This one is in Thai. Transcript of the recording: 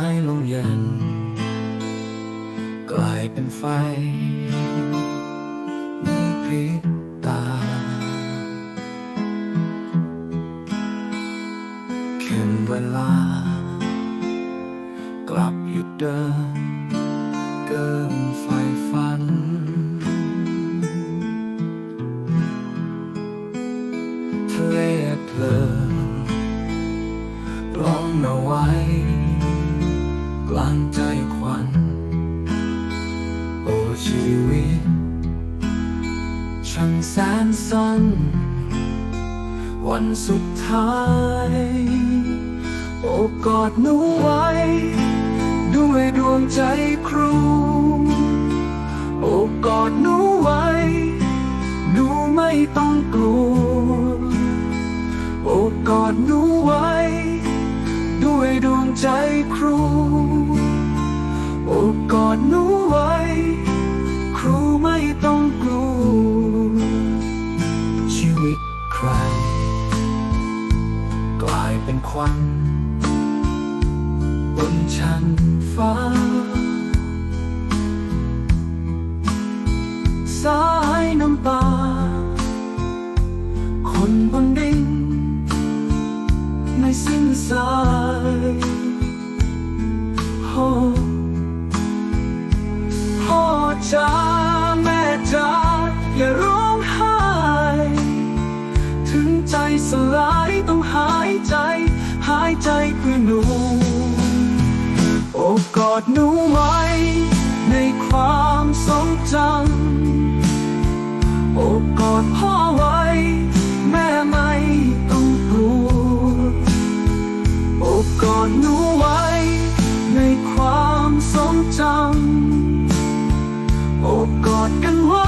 ายลมเย็น กลายเป็นไฟในพริบตาเข็นเวลา กลับหยุดเดิน เกินไฟฝัน เพลิดเพลินร้องเอาไว้ กลางใจควันโอ้ชีวิตช่างแสนสั้น วันสุดท้าย โอ้กอดหนูไว้ ด้วยดวงใจครู โอ้กอดหนูไว้ หนูไม่ต้องกลัว ดวงใจครูโอบกอดหนูไว้ ครูไม่ต้องกลัวชีวิตใคร กลายเป็นควันบนชั้นฟ้า ไม่สิ้นสายโอ้พ่อจ๋าแม่จ๋าอย่าร้องไห้ ถึงใจสลายต้องหายใจ หายใจเพื่อหนู โอบกอดหนูไว้ ในความทรงจำโอบกอดพ่อ trong โอบกอดกันไว้